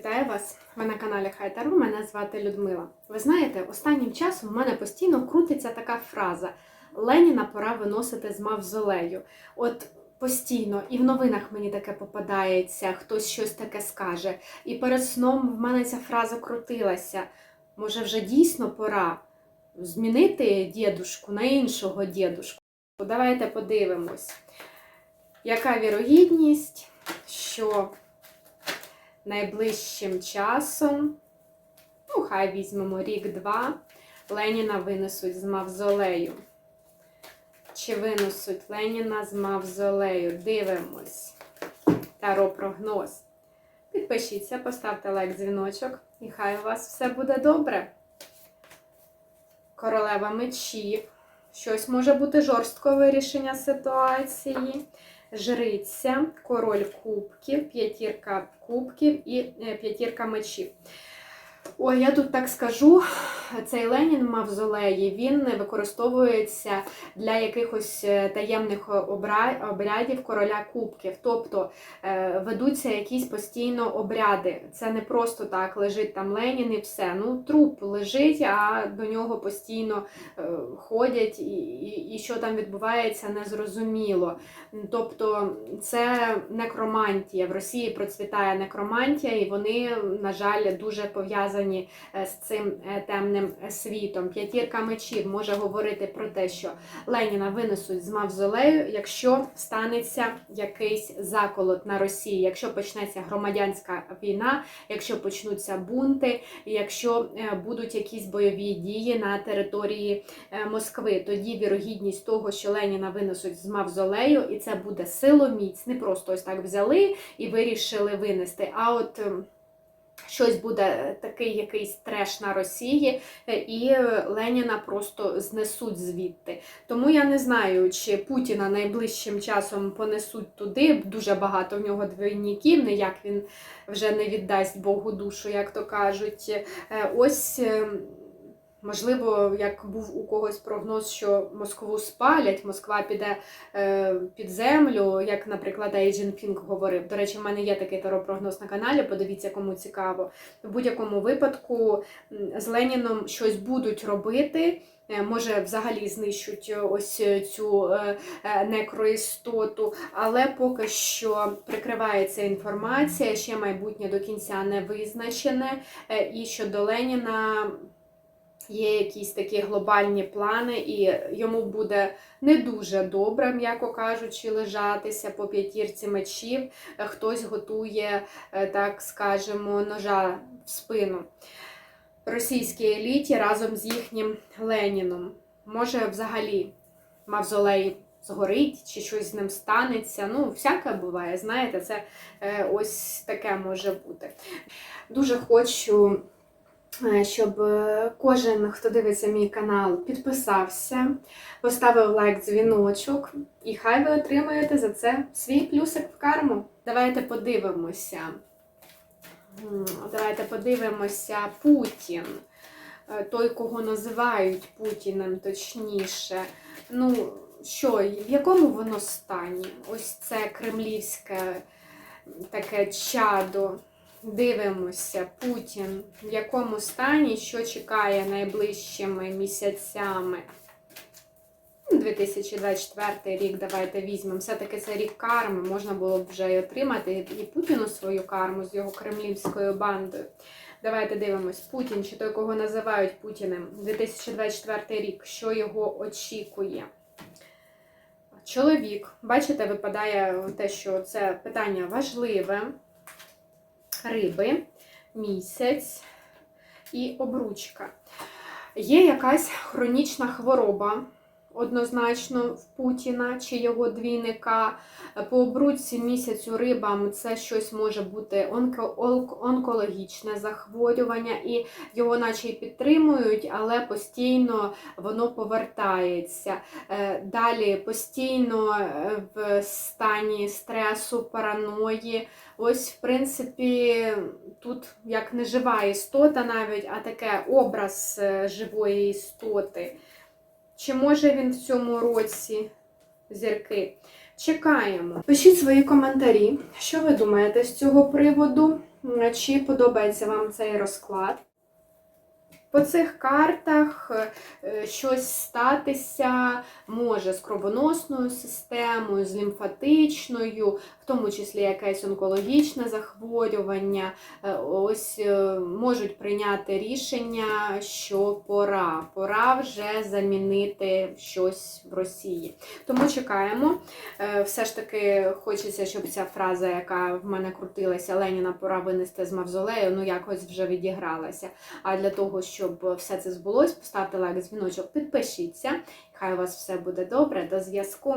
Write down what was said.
Вітаю вас! Ви на каналі Хайтару. Мене звати Людмила. Ви знаєте, останнім часом в мене постійно крутиться така фраза: Леніна пора виносити з мавзолею. От постійно і в новинах мені таке попадається, хтось щось таке скаже. І перед сном в мене ця фраза крутилася. Може, вже дійсно пора змінити дідушку на іншого дідушку? Давайте подивимось, яка вірогідність, що найближчим часом, ну, хай візьмемо рік-два, Леніна винесуть з мавзолею. Чи винесуть Леніна з мавзолею? Дивимось. Таро прогноз. Підпишіться, поставте лайк, дзвіночок, і хай у вас все буде добре. Королева мечів. Щось може бути жорстке вирішення ситуації. Жриця, король кубків, п'ятірка кубків і е, п'ятірка мечів. Ой, я тут так скажу, цей Ленін мавзолеї він використовується для якихось е, таємних обрядів короля кубків. Тобто е, ведуться якісь постійно обряди. Це не просто так лежить там Ленін і все. Ну, труп лежить, а до нього постійно е, ходять, і, і, і що там відбувається, незрозуміло. Тобто це некромантія. В Росії процвітає некромантія, і вони, на жаль, дуже пов'язані з цим е, темним світом. П'ятірка мечів може говорити про те, що Леніна винесуть з мавзолею, якщо станеться якийсь заколот на Росії, якщо почнеться громадянська війна, якщо почнуться бунти, якщо е, будуть якісь бойові дії на території е, Москви, тоді вірогідність того, що Леніна винесуть з мавзолею, і це буде силоміць, не просто ось так взяли і вирішили винести. А от ем, щось буде такий якийсь треш на Росії, е, і Леніна просто знесуть звідти. Тому я не знаю, чи Путіна найближчим часом понесуть туди. Дуже багато в нього двійників, ніяк він вже не віддасть Богу душу, як то кажуть. Е, Ось. Е, Можливо, як був у когось прогноз, що Москву спалять, Москва піде е, під землю, як, наприклад, Ейджен Фінк говорив. До речі, в мене є такий таропрогноз на каналі, подивіться, кому цікаво. В будь-якому випадку з Леніном щось будуть робити. е, Може, взагалі знищуть ось цю е, е, некроістоту, але поки що прикривається інформація, ще майбутнє до кінця не визначене. е, І щодо Леніна є якісь такі глобальні плани, і йому буде не дуже добре, м'яко кажучи, лежатися по п'ятірці мечів. Хтось готує, е, так скажемо, ножа в спину російській еліті разом з їхнім Леніном. Може, взагалі мавзолей згорить чи щось з ним станеться. Ну, всяке буває, знаєте, це е, ось таке може бути. Дуже хочу щоб е, кожен, хто дивиться мій канал, підписався, поставив лайк, дзвіночок, і хай ви отримаєте за це свій плюсик в карму. Давайте подивимося. Давайте подивимося Путін. Е, Той, кого називають Путіним, точніше. Ну, що, в якому воно стані? Ось це кремлівське таке чадо. Дивимося, Путін в якому стані, що чекає найближчими місяцями. Ну, 2024 рік, давайте візьмемо. Все-таки це рік карми, можна було б вже й отримати і Путіну свою карму з його кремлівською бандою. Давайте дивимось. Путін, чи той, кого називають Путіним, 2024 рік, що його очікує? Чоловік, бачите, випадає те, що це питання важливе риби, місяць і обручка. Є якась хронічна хвороба, однозначно в Путіна чи його двійника. По обручці місяцю рибам це щось може бути онко- онкологічне захворювання, і його наче й підтримують, але постійно воно повертається. Е, Далі постійно е, в стані стресу, параної. Ось, в принципі, тут як не жива істота навіть, а таке образ е, живої істоти. Чи може він в цьому році зірки? Чекаємо. Пишіть свої коментарі, що ви думаєте з цього приводу. Чи подобається вам цей розклад? По цих картах е, щось статися може з кровоносною системою, з лімфатичною, в тому числі якесь онкологічне захворювання. Е, Ось е, можуть прийняти рішення, що пора. Пора вже замінити щось в Росії. Тому чекаємо. Все ж таки хочеться, щоб ця фраза, яка в мене крутилася, Леніна пора винести з мавзолею, ну якось вже відігралася. А для того, щоб все це збулось, поставте лайк, дзвіночок, підпишіться. Хай у вас все буде добре. До зв'язку.